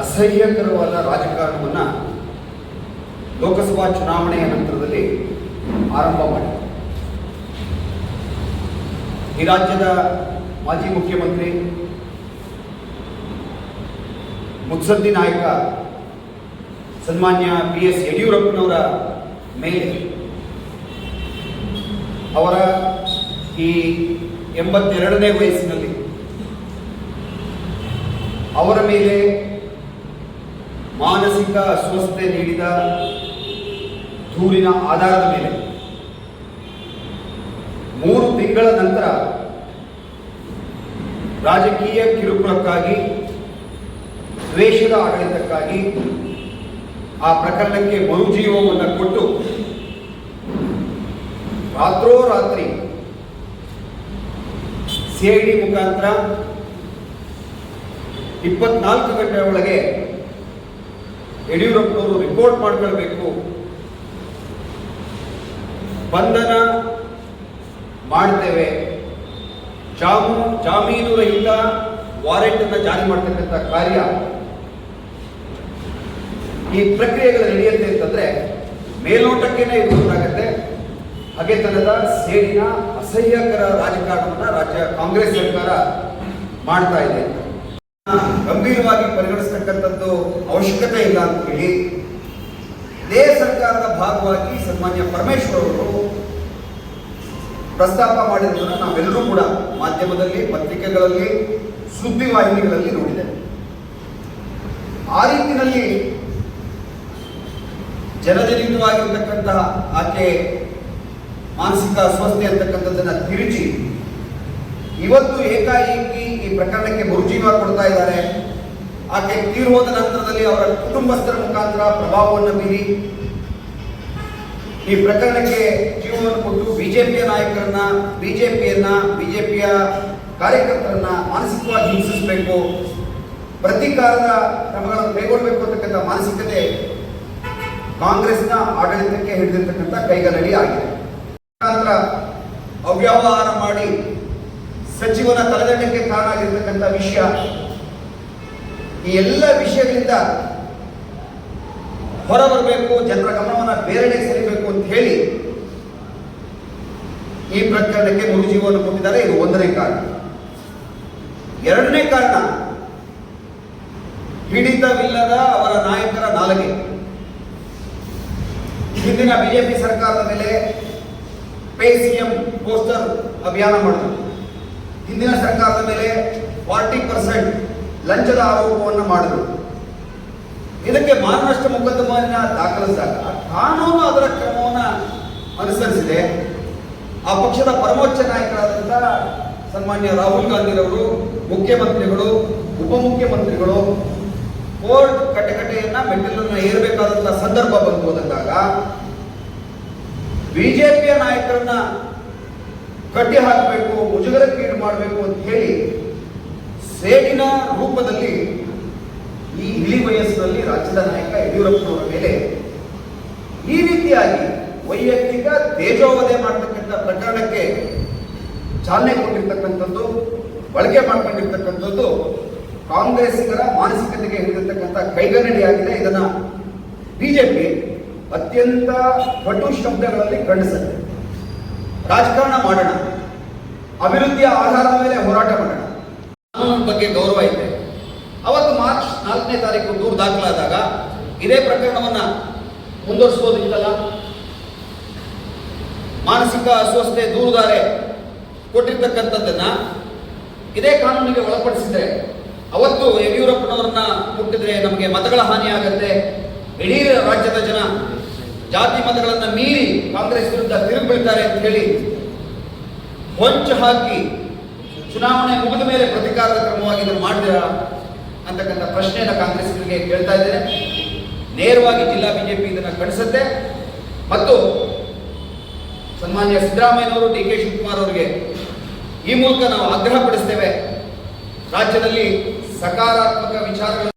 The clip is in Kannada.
ಅಸಹ್ಯಕರವಾದ ರಾಜಕಾರಣವನ್ನು ಲೋಕಸಭಾ ಚುನಾವಣೆಯ ನಂತರದಲ್ಲಿ ಆರಂಭ ಮಾಡಿ ಈ ರಾಜ್ಯದ ಮಾಜಿ ಮುಖ್ಯಮಂತ್ರಿ ಮುತ್ಸದ್ದಿ ನಾಯಕ ಸನ್ಮಾನ್ಯ ಬಿ ಎಸ್ ಯಡಿಯೂರಪ್ಪನವರ ಮೇಲೆ ಅವರ ಈ ಎಂಬತ್ತೆರಡನೇ ವಯಸ್ಸಿನಲ್ಲಿ ಅವರ ಮೇಲೆ ಮಾನಸಿಕ ಅಸ್ವಸ್ಥತೆ ನೀಡಿದ ದೂರಿನ ಆಧಾರದ ಮೇಲೆ ಮೂರು ತಿಂಗಳ ನಂತರ ರಾಜಕೀಯ ಕಿರುಕುಳಕ್ಕಾಗಿ, ದ್ವೇಷದ ಆಡಳಿತಕ್ಕಾಗಿ ಆ ಪ್ರಕರಣಕ್ಕೆ ಮರುಜೀವವನ್ನು ಕೊಟ್ಟು ರಾತ್ರೋರಾತ್ರಿ ಸಿಐಡಿ ಮುಖಾಂತರ ಇಪ್ಪತ್ನಾಲ್ಕು ಗಂಟೆ ಒಳಗೆ ಯಡಿಯೂರಪ್ಪನವರು ರಿಪೋರ್ಟ್ ಮಾಡ್ಕೊಳ್ಬೇಕು. ಬಂಧನ ಮಾಡ್ತೇವೆ. ಜಾಮು, ಜಾಮೀನು ರಹಿತ ವಾರೆಂಟ್ ಅನ್ನ ಜಾರಿ ಮಾಡ್ತಕ್ಕಂಥ ಕಾರ್ಯ ಈ ಪ್ರಕ್ರಿಯೆಗಳು ನಡೆಯುತ್ತೆ ಅಂತಂದ್ರೆ ಮೇಲ್ನೋಟಕ್ಕೇನೆ ಇದು ಹಾಗೆ ಹಗೆತನದ ಸೇಡಿನ ಅಸಹ್ಯಕರ ರಾಜಕಾರಣವನ್ನ ರಾಜ್ಯ ಕಾಂಗ್ರೆಸ್ ಸರ್ಕಾರ ಮಾಡ್ತಾ ಇದೆ. ಗಂಭೀರವಾಗಿ ಪರಿಗಣಿಸ್ತಕ್ಕಂಥದ್ದು ಅವಶ್ಯಕತೆ ಇಲ್ಲ ಅಂತ ಹೇಳಿ ಇದೇ ಸರ್ಕಾರದ ಭಾಗವಾಗಿ ಸನ್ಮಾನ್ಯ ಪರಮೇಶ್ವರ್ ಅವರು ಪ್ರಸ್ತಾಪ ಮಾಡಿರುವುದನ್ನು ನಾವೆಲ್ಲರೂ ಕೂಡ ಮಾಧ್ಯಮದಲ್ಲಿ, ಪತ್ರಿಕೆಗಳಲ್ಲಿ ಸುದ್ದಿವಾಹಿನಿಗಳಲ್ಲಿ ನೋಡಿದ್ದೇವೆ. ಆ ರೀತಿಯಲ್ಲಿ ಜನಜನಿತವಾಗಿರ್ತಕ್ಕಂತಹ ಆಕೆ ಮಾನಸಿಕ ಅಸ್ವಸ್ಥೆ ಅಂತಕ್ಕಂಥದ್ದನ್ನು ತಿರುಚಿ ಇವತ್ತು ಏಕಾಏಕಿ ಈ ಪ್ರಕರಣಕ್ಕೆ ಮರುಜೀವ ಕೊಡ್ತಾ ಇದ್ದಾರೆ. ಆಕೆ ತೀರು ಹೋದ ನಂತರದಲ್ಲಿ ಅವರ ಕುಟುಂಬಸ್ಥರ ಮುಖಾಂತರ ಪ್ರಭಾವವನ್ನು ಬೀರಿ ಈ ಪ್ರಕರಣಕ್ಕೆ ಜೀವವನ್ನು ಕೊಟ್ಟು ಬಿಜೆಪಿಯ ನಾಯಕರನ್ನ, ಬಿಜೆಪಿಯನ್ನ, ಬಿಜೆಪಿಯ ಕಾರ್ಯಕರ್ತರನ್ನ ಮಾನಸಿಕವಾಗಿ ಹಿಂಸಿಸಬೇಕು. ಪ್ರತೀಕಾರದ ಕ್ರಮಗಳನ್ನು ಕೈಗೊಳ್ಳಬೇಕು ಅಂತಕ್ಕಂಥ ಮಾನಸಿಕತೆ ಕಾಂಗ್ರೆಸ್ನ ಆಡಳಿತಕ್ಕೆ ಹಿಡಿದಿರ್ತಕ್ಕಂಥ ಕೈಗನ್ನಡಿ ಆಗಿದೆ. ಅವ್ಯವಹಾರ ಮಾಡಿ ಸಚಿವನ ತಲೆದಂಡಕ್ಕೆ ಕಾರಣ ಆಗಿರ್ತಕ್ಕಂಥ ವಿಷಯ ಈ ಎಲ್ಲ ವಿಷಯಗಳಿಂದ ಹೊರಬರಬೇಕು, ಜನರ ಗಮನವನ್ನು ಬೇರೆಡೆ ಸರಿಬೇಕು ಅಂತ ಹೇಳಿ ಈ ಪ್ರಕರಣಕ್ಕೆ ಮರುಜೀವವನ್ನು ಕೊಟ್ಟಿದ್ದಾರೆ. ಇದು ಒಂದನೇ ಕಾರಣ. ಎರಡನೇ ಕಾರಣ ಹಿಡಿತವಿಲ್ಲದ ಅವರ ನಾಯಕರ ನಾಲಿಗೆ. ಹಿಂದಿನ ಬಿಜೆಪಿ ಸರ್ಕಾರದ ಮೇಲೆ ಪೇ ಸಿಎಂ ಪೋಸ್ಟರ್ ಅಭಿಯಾನ ಮಾಡಿದ್ರು. ಹಿಂದಿನ ಸರ್ಕಾರದ ಮೇಲೆ ಫಾರ್ಟಿ ಪರ್ಸೆಂಟ್ ಲಂಚದ ಆರೋಪವನ್ನು ಮಾಡಿದರು. ಇದಕ್ಕೆ ಮಹಾರಾಷ್ಟ್ರ ಮೊಕದ್ದಮಾನ ದಾಖಲಿಸಿದಾಗ ಕಾನೂನು ಅದರ ಕ್ರಮವನ್ನು ಅನುಸರಿಸಿದೆ. ಆ ಪಕ್ಷದ ಪರಮೋಚ್ಚ ನಾಯಕರಾದಂಥ ಸನ್ಮಾನ್ಯ ರಾಹುಲ್ ಗಾಂಧಿರವರು, ಮುಖ್ಯಮಂತ್ರಿಗಳು, ಉಪಮುಖ್ಯಮಂತ್ರಿಗಳು ಕೋರ್ಟ್ ಕಟಕಟೆಯನ್ನ ಮೆಟ್ಟಿಲನ್ನು ಏರಬೇಕಾದಂತಹ ಸಂದರ್ಭ ಬಂದು ಹೋದಾಗ ಬಿಜೆಪಿಯ ನಾಯಕರನ್ನ ಕಟ್ಟಿ ಹಾಕಬೇಕು ಮುಜುಗರಕ್ಕೀಡು ಮಾಡಬೇಕು ಅಂತ ಹೇಳಿ ರೂಪದಲ್ಲಿ ಈ ಇಳಿ ವಯಸ್ಸಿನಲ್ಲಿ ರಾಜ್ಯದ ನಾಯಕ ಯಡಿಯೂರಪ್ಪನವರ ಮೇಲೆ ಈ ರೀತಿಯಾಗಿ ವೈಯಕ್ತಿಕ ತೇಜೋವಧೆ ಮಾಡತಕ್ಕಂಥ ಪ್ರಕರಣಕ್ಕೆ ಚಾಲನೆ ಕೊಟ್ಟಿರ್ತಕ್ಕಂಥದ್ದು, ಬಳಕೆ ಮಾಡ್ಕೊಂಡಿರ್ತಕ್ಕಂಥದ್ದು ಕಾಂಗ್ರೆಸ್ಸಿಗರ ಮಾನಸಿಕತೆಗೆ ಹಿಡಿದಿರ್ತಕ್ಕಂಥ ಕೈಗನ್ನಡಿಯಾಗಿದೆ. ಇದನ್ನ ಬಿಜೆಪಿ ಅತ್ಯಂತ ಕಟು ಶಬ್ದಗಳಲ್ಲಿ ಖಂಡಿಸುತ್ತೆ ರಾಜಕಾರಣ ಮಾಡೋಣ. ಅಭಿವೃದ್ಧಿಯ ಆಧಾರದ ಮೇಲೆ ಹೋರಾಟ ಮಾಡೋಣ. ಕಾನೂನಿನ ಬಗ್ಗೆ ಗೌರವ ಇದೆ. ಅವತ್ತು ಮಾರ್ಚ್ ನಾಲ್ಕನೇ ತಾರೀಕು ದೂರು ದಾಖಲಾದಾಗ ಇದೇ ಪ್ರಕರಣವನ್ನ ಮುಂದುವರಿಸಬಹುದಿತ್ತಲ್ಲ ಮಾನಸಿಕ ಅಸ್ವಸ್ಥತೆ ದೂರುದಾರೆ ಕೊಟ್ಟಿರ್ತಕ್ಕಂಥದ್ದನ್ನ ಇದೇ ಕಾನೂನಿಗೆ ಒಳಪಡಿಸಿದ್ರೆ, ಅವತ್ತು ಯಡಿಯೂರಪ್ಪನವರನ್ನ ಮುಟ್ಟಿದ್ರೆ ನಮಗೆ ಮತಗಳ ಹಾನಿ ಆಗತ್ತೆ. ಇಡೀ ರಾಜ್ಯದ ಜನ ಜಾತಿ ಮತಗಳನ್ನ ಮೀರಿ ಕಾಂಗ್ರೆಸ್ ವಿರುದ್ಧ ತಿರುಗಿ ಬೀಳ್ತಾರೆ ಅಂತ ಹೇಳಿ ಹೊಂಚು ಹಾಕಿ ಚುನಾವಣೆ ಮುಗಿದ ಮೇಲೆ ಪ್ರತಿಕಾರದ ಕ್ರಮವಾಗಿ ಇದನ್ನು ಮಾಡಿದಿರಾ ಅಂತಕ್ಕಂಥ ಪ್ರಶ್ನೆಯನ್ನು ಕಾಂಗ್ರೆಸ್ಗಳಿಗೆ ಕೇಳ್ತಾ ಇದ್ದೇನೆ. ನೇರವಾಗಿ ಜಿಲ್ಲಾ ಬಿಜೆಪಿ ಇದನ್ನು ಖಂಡಿಸುತ್ತೆ. ಮತ್ತು ಸನ್ಮಾನ್ಯ ಸಿದ್ದರಾಮಯ್ಯನವರು ಡಿ ಕೆ ಶಿವಕುಮಾರ್ ಅವರಿಗೆ ಈ ಮೂಲಕ ನಾವು ಆಗ್ರಹ ಪಡಿಸ್ತೇವೆ ರಾಜ್ಯದಲ್ಲಿ ಸಕಾರಾತ್ಮಕ ವಿಚಾರಗಳನ್ನು